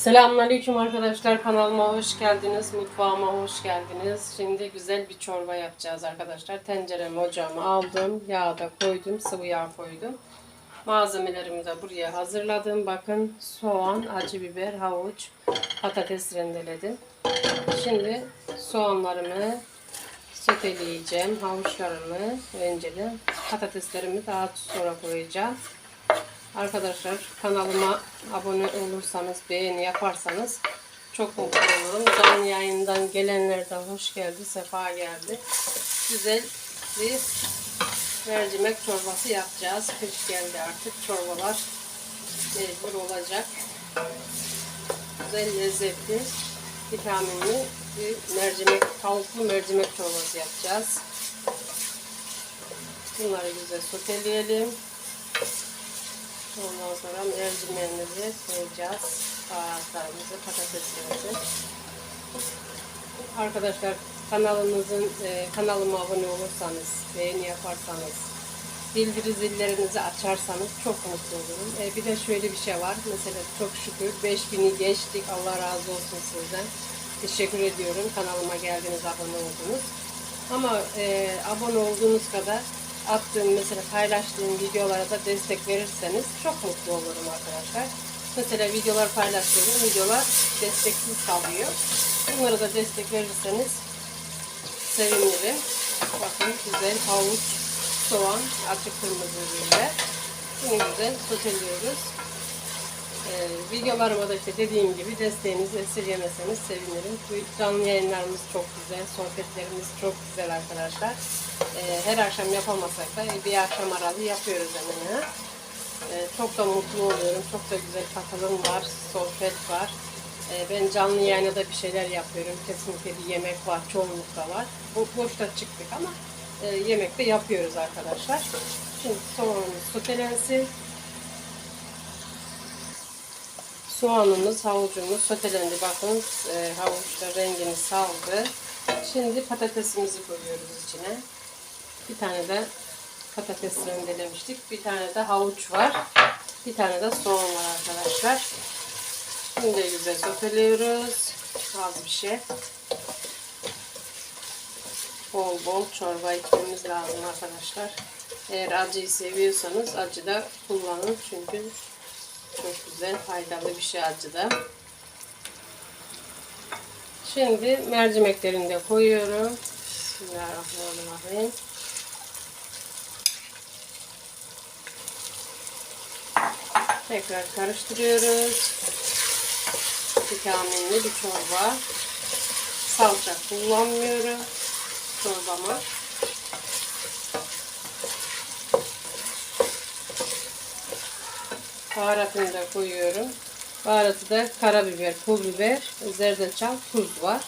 Selamünaleyküm arkadaşlar kanalıma hoş geldiniz mutfağıma hoş geldiniz. Şimdi güzel bir çorba yapacağız arkadaşlar. Tenceremi ocağıma aldım yağ da koydum sıvı yağ koydum. Malzemelerimi de buraya hazırladım. Bakın soğan acı biber havuç patates rendeledim. Şimdi soğanlarımı soteleyeceğim havuçlarımı önceden patateslerimi daha sonra koyacağım Arkadaşlar kanalıma abone olursanız, beğeni yaparsanız çok mutlu olurum. Canlı yayından gelenler de hoş geldi, sefa geldi. Güzel bir mercimek çorbası yapacağız. Kış geldi artık çorbalar mecbur olacak. Güzel lezzetli, vitaminli bir mercimek, tavuklu mercimek çorbası yapacağız. Bunları güzel soteleyelim. Ondan sonra mercimeğimizi koyacağız. Baharatlarımızı, patateslerimizi. Arkadaşlar kanalımızın e, kanalıma abone olursanız, beğeni yaparsanız, bildiri zillerinizi açarsanız çok mutlu olurum. E, bir de şöyle bir şey var. Mesela çok şükür 5000'i geçtik. Allah razı olsun sizden. Teşekkür ediyorum. Kanalıma geldiniz, abone oldunuz. Ama e, abone olduğunuz kadar attığım mesela paylaştığım videolara da destek verirseniz çok mutlu olurum arkadaşlar. Mesela videolar paylaşıyorum. Videolar desteksiz kalıyor. Bunlara da destek verirseniz sevinirim. Bakın güzel havuç, soğan, açık kırmızı biber. Bunu güzel soteliyoruz. Ee, videolarıma da işte dediğim gibi desteğinizi esirgemeseniz sevinirim. Canlı yayınlarımız çok güzel, sohbetlerimiz çok güzel arkadaşlar. Ee, her akşam yapamasak da bir akşam aralı yapıyoruz hemen. Ee, çok da mutlu oluyorum. Çok da güzel katılım var, sohbet var. Ee, ben canlı yayına da bir şeyler yapıyorum. Kesinlikle bir yemek var, çoğunlukla var. Bu boşta çıktık ama e, yemek de yapıyoruz arkadaşlar. Şimdi soğanımız sotelensin. Soğanımız, havucumuz sotelendi. Bakın e, havuç da rengini saldı. Şimdi patatesimizi koyuyoruz içine. Bir tane de patates rendelemiştik. Bir tane de havuç var. Bir tane de soğan var arkadaşlar. Şimdi güzel soteliyoruz. Az bir şey. Bol bol çorba içmemiz lazım arkadaşlar. Eğer acıyı seviyorsanız acı da kullanın. Çünkü çok güzel, faydalı bir şey acı da. Şimdi mercimeklerini de koyuyorum. Bismillahirrahmanirrahim. Tekrar karıştırıyoruz. Vitaminli bir çorba. Salça kullanmıyorum çorbama. Baharatını da koyuyorum. Baharatı da karabiber, pul biber, zerdeçal, tuz var.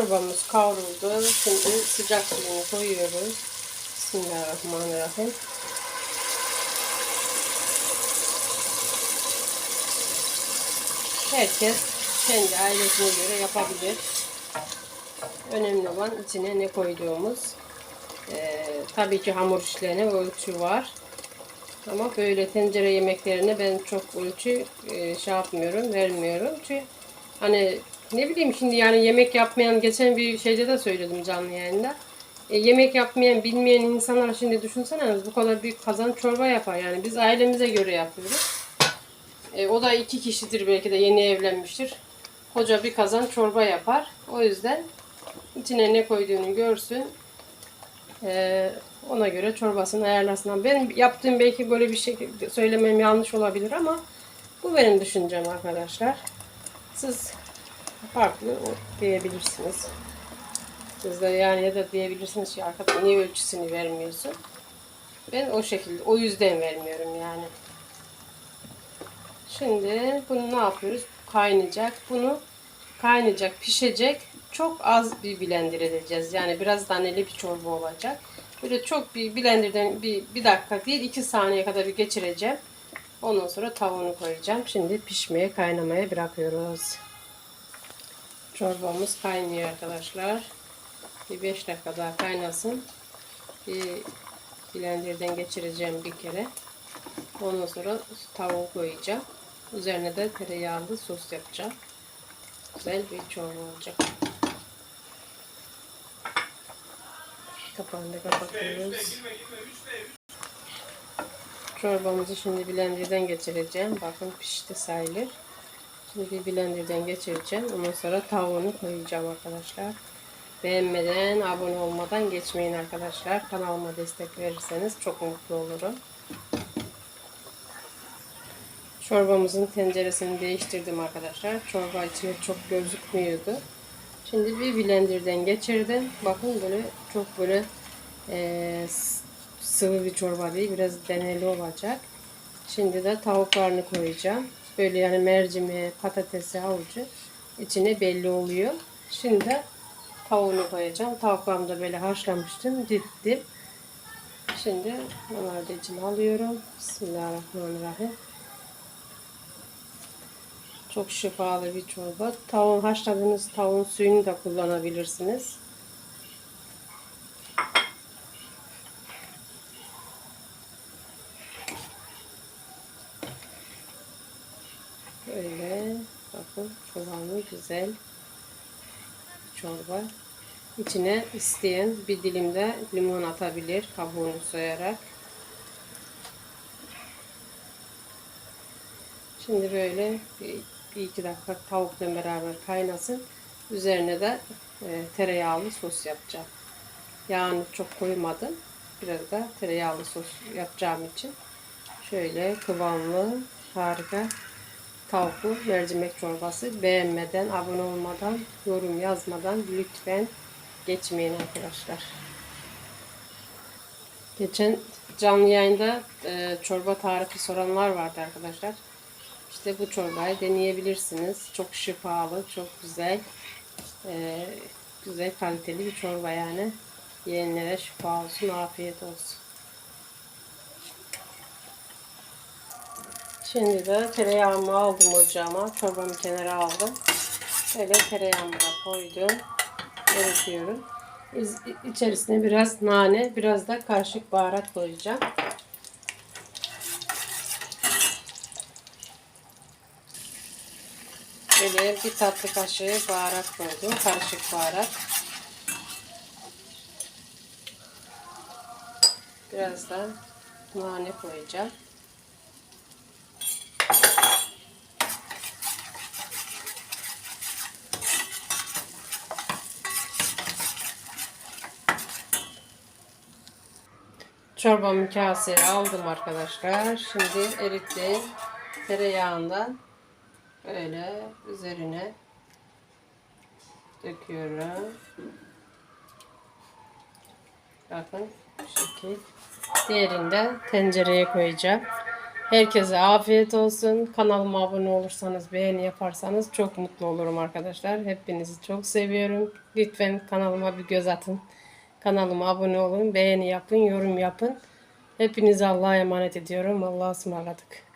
Çorbamız kavruldu. Şimdi sıcak suyunu koyuyoruz. Bismillahirrahmanirrahim. Herkes kendi ailesine göre yapabilir. Önemli olan içine ne koyduğumuz. Ee, tabii ki hamur işlerine ölçü var. Ama böyle tencere yemeklerine ben çok ölçü e, şey yapmıyorum, vermiyorum. Çünkü hani ne bileyim şimdi yani yemek yapmayan geçen bir şeyde de söyledim canlı yayında. E, yemek yapmayan, bilmeyen insanlar şimdi düşünsene bu kadar büyük kazan çorba yapar. Yani biz ailemize göre yapıyoruz. E, o da iki kişidir belki de yeni evlenmiştir. Koca bir kazan çorba yapar. O yüzden içine ne koyduğunu görsün. E, ona göre çorbasını ayarlasın. Benim yaptığım belki böyle bir şey söylemem yanlış olabilir ama bu benim düşüncem arkadaşlar. Siz farklı diyebilirsiniz. Siz de yani ya da diyebilirsiniz ki arkadaş niye ölçüsünü vermiyorsun? Ben o şekilde, o yüzden vermiyorum yani. Şimdi bunu ne yapıyoruz? Kaynayacak. Bunu kaynayacak, pişecek. Çok az bir blender edeceğiz. Yani biraz daneli bir çorba olacak. Böyle çok bir blenderden bir, bir dakika değil iki saniye kadar bir geçireceğim. Ondan sonra tavuğunu koyacağım. Şimdi pişmeye, kaynamaya bırakıyoruz. Çorbamız kaynıyor arkadaşlar. Bir 5 dakika daha kaynasın. Bir blenderden geçireceğim bir kere. Ondan sonra tavuğu koyacağım. Üzerine de tereyağlı sos yapacağım. Güzel bir çorba olacak. Kapağını da kapatıyoruz. Çorbamızı şimdi blenderden geçireceğim. Bakın pişti sayılır. Şimdi bir blenderden geçireceğim. Ondan sonra tavuğunu koyacağım arkadaşlar. Beğenmeden, abone olmadan geçmeyin arkadaşlar. Kanalıma destek verirseniz çok mutlu olurum. Çorbamızın tenceresini değiştirdim arkadaşlar. Çorba içine çok gözükmüyordu. Şimdi bir blenderden geçirdim. Bakın böyle çok böyle s- sıvı bir çorba değil. Biraz deneli olacak. Şimdi de tavuklarını koyacağım. Böyle yani mercimeği, patatesi, havucu içine belli oluyor. Şimdi de tavuğunu koyacağım. Tavuklarımı da böyle haşlamıştım. Diptim. Şimdi onları da içine alıyorum. Bismillahirrahmanirrahim. Çok şifalı bir çorba. Tavuğun haşladığınız tavuğun suyunu da kullanabilirsiniz. Böyle bakın kıvamı güzel çorba. İçine isteyen bir dilim de limon atabilir kabuğunu soyarak. Şimdi böyle bir iki dakika tavukla beraber kaynasın. Üzerine de e, tereyağlı sos yapacağım. Yağını çok koymadım. Biraz da tereyağlı sos yapacağım için. Şöyle kıvamlı, harika tavuklu mercimek çorbası. Beğenmeden, abone olmadan, yorum yazmadan lütfen geçmeyin arkadaşlar. Geçen canlı yayında e, çorba tarifi soranlar vardı arkadaşlar. İşte bu çorbayı deneyebilirsiniz. Çok şifalı, çok güzel. e, güzel kaliteli bir çorba yani. Yiyenlere şifa olsun, afiyet olsun. Şimdi de tereyağımı aldım ocağıma. Çorbamı kenara aldım. Böyle tereyağımı da koydum. Eritiyorum. İçerisine biraz nane, biraz da karışık baharat koyacağım. Böyle bir tatlı kaşığı baharat koydum. Karışık baharat. Biraz da nane koyacağım. Çorbamı kaseye aldım arkadaşlar. Şimdi erittiğim tereyağından böyle üzerine döküyorum. Bakın bu şekil. Diğerini de tencereye koyacağım. Herkese afiyet olsun. Kanalıma abone olursanız, beğeni yaparsanız çok mutlu olurum arkadaşlar. Hepinizi çok seviyorum. Lütfen kanalıma bir göz atın. Kanalıma abone olun, beğeni yapın, yorum yapın. Hepinizi Allah'a emanet ediyorum. Allah'a ısmarladık.